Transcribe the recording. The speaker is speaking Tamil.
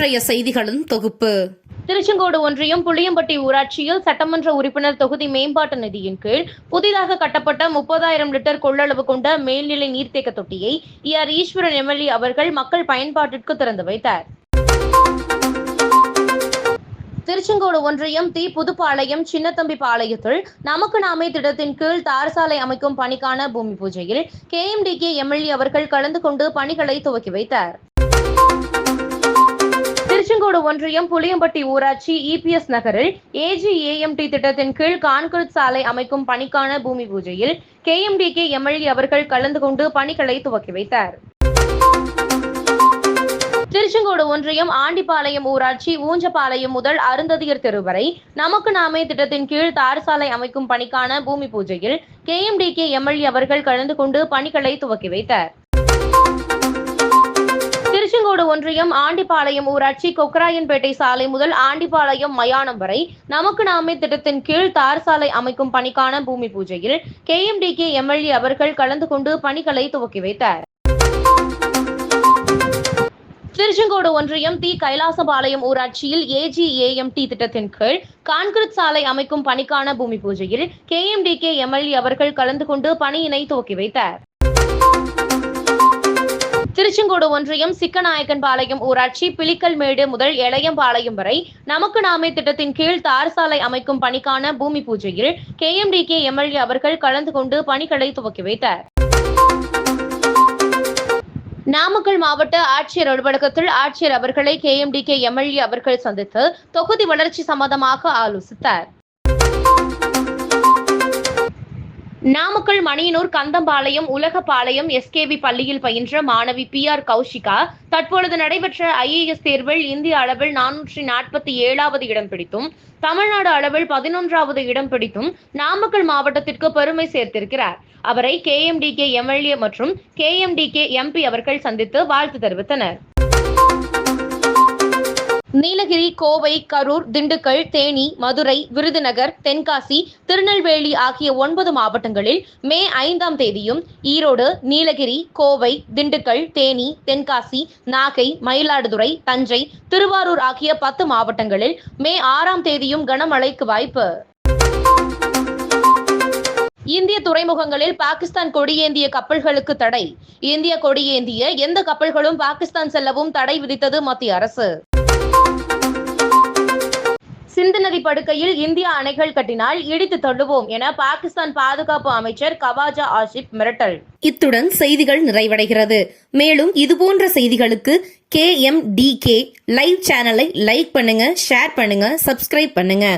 இன்றைய செய்திகளின் தொகுப்பு. திருச்செங்கோடு ஒன்றியம் புளியம்பட்டி ஊராட்சியில் சட்டமன்ற உறுப்பினர் தொகுதி மேம்பாட்டு நிதியின் கீழ் புதிதாக கட்டப்பட்ட முப்பதாயிரம் லிட்டர் கொள்ளளவு கொண்ட மேல்நிலை நீர்த்தேக்க தொட்டியை இ ஆர் ஈஸ்வரன் எம்எல்ஏ அவர்கள் மக்கள் பயன்பாட்டிற்கு திறந்து வைத்தார். திருச்செங்கோடு ஒன்றியம் தி புதுப்பாளையம் சின்னத்தம்பி பாளையத்தில் நமக்கு நாமே திட்டத்தின் கீழ் தார் சாலை அமைக்கும் பணிக்கான பூமி பூஜையில் கே கேஎம்டிகே எம்எல்ஏ அவர்கள் கலந்து கொண்டு பணிகளை துவக்கி வைத்தார். திருச்செங்கோடு ஒன்றியம் புளியம்பட்டி ஊராட்சி இபிஎஸ் நகரில் ஏஜிஏஎம்டி திட்டத்தின் கீழ் கான்கிரீட் சாலை அமைக்கும் பணிக்கான பூமி பூஜையில் கேஎம்டிகே எம்எல்ஏ அவர்கள் கலந்து கொண்டு பணிகளை துவக்கி வைத்தார். திருச்செங்கோடு ஒன்றியம் ஆண்டிப்பாளையம் ஊராட்சி ஊஞ்சப்பாளையம் முதல் அருந்ததியர் தெரு வரை நமக்கு நாமே திட்டத்தின் கீழ் தார் சாலை அமைக்கும் பணிக்கான பூமி பூஜையில் கேஎம்டிகே எம்எல்ஏ அவர்கள் கலந்து கொண்டு பணிகளை துவக்கி வைத்தார். திருச்செங்கோடு ஒன்றியம் ஆண்டிப்பாளையம் ஊராட்சி கொக்கராயன்பேட்டை சாலை முதல் ஆண்டிப்பாளையம் மயானம் வரை நமக்கு நாமே திட்டத்தின் கீழ் தார் சாலை அமைக்கும் பணிக்கான பூமி பூஜையில் K M D K MLA அவர்கள் கலந்து கொண்டு பணிகளை துவக்கி வைத்தார். திருச்செங்கோடு ஒன்றியம் தி. கைலாசபாளையம் ஊராட்சியில் ஏஜிஏஎம்டி திட்டத்தின் கீழ் கான்கிரீட் சாலை அமைக்கும் பணிக்கான பூமி பூஜையில் K M D K MLA அவர்கள் கலந்து கொண்டு பணியினை துவக்கி வைத்தார். திருச்செங்கோடு ஒன்றியம் சிக்கநாயக்கன்பாளையம் ஊராட்சி பிலிக்கல்மேடு முதல் எளையம்பாளையம் வரை நமக்கு நாமே திட்டத்தின் கீழ் தார் சாலை அமைக்கும் பணிக்கான பூமி பூஜையில் கேஎம்டிகே எம்எல்ஏ அவர்கள் கலந்து கொண்டு பணிகளை துவக்கி வைத்தார். நாமக்கல் மாவட்ட ஆட்சியர் அலுவலகத்தில் ஆட்சியர் அவர்களை கேஎம்டிகே எம்எல்ஏ அவர்கள் சந்தித்து தொகுதி வளர்ச்சி சம்பந்தமாக ஆலோசித்தார். நாமக்கல் மணியனூர் கந்தம்பாளையம் உலகப்பாளையம் எஸ்கேவி பள்ளியில் பயின்ற மாணவி பி ஆர் கௌஷிகா தற்பொழுது நடைபெற்ற ஐஏஎஸ் தேர்வில் இந்திய அளவில் நானூற்றி நாற்பத்தி ஏழாவது இடம் பிடித்தும் தமிழ்நாடு அளவில் பதினொன்றாவது இடம் பிடித்தும் நாமக்கல் மாவட்டத்திற்கு பெருமை சேர்த்திருக்கிறார். அவரை கேஎம்டிகே எம்எல்ஏ மற்றும் கேஎம்டிகே எம்பி அவர்கள் சந்தித்து வாழ்த்து தெரிவித்தனர். நீலகிரி கோவை கரூர் திண்டுக்கல் தேனி மதுரை விருதுநகர் தென்காசி திருநெல்வேலி ஆகிய ஒன்பது மாவட்டங்களில் மே ஐந்தாம் தேதியும் ஈரோடு நீலகிரி கோவை திண்டுக்கல் தேனி தென்காசி நாகை மயிலாடுதுறை தஞ்சை திருவாரூர் ஆகிய பத்து மாவட்டங்களில் மே ஆறாம் தேதியும் கனமழைக்கு வாய்ப்பு. இந்திய துறைமுகங்களில் பாகிஸ்தான் கொடியேந்திய கப்பல்களுக்கு தடை. இந்திய கொடியேந்திய எந்த கப்பல்களும் பாகிஸ்தான் செல்லவும் தடை விதித்தது மத்திய அரசு. படுக்கையில் இந்திய இந்தியா அணைகள் கட்டினால் இடித்து தள்ளுவோம் என பாகிஸ்தான் பாதுகாப்பு அமைச்சர் கவாஜா ஆசிப் மிரட்டல். இத்துடன் செய்திகள் நிறைவடைகிறது. மேலும் இதுபோன்ற செய்திகளுக்கு K M D K live சேனலை லைக் பண்ணுங்க ஷேர் பண்ணுங்க சப்ஸ்கிரைப் பண்ணுங்க.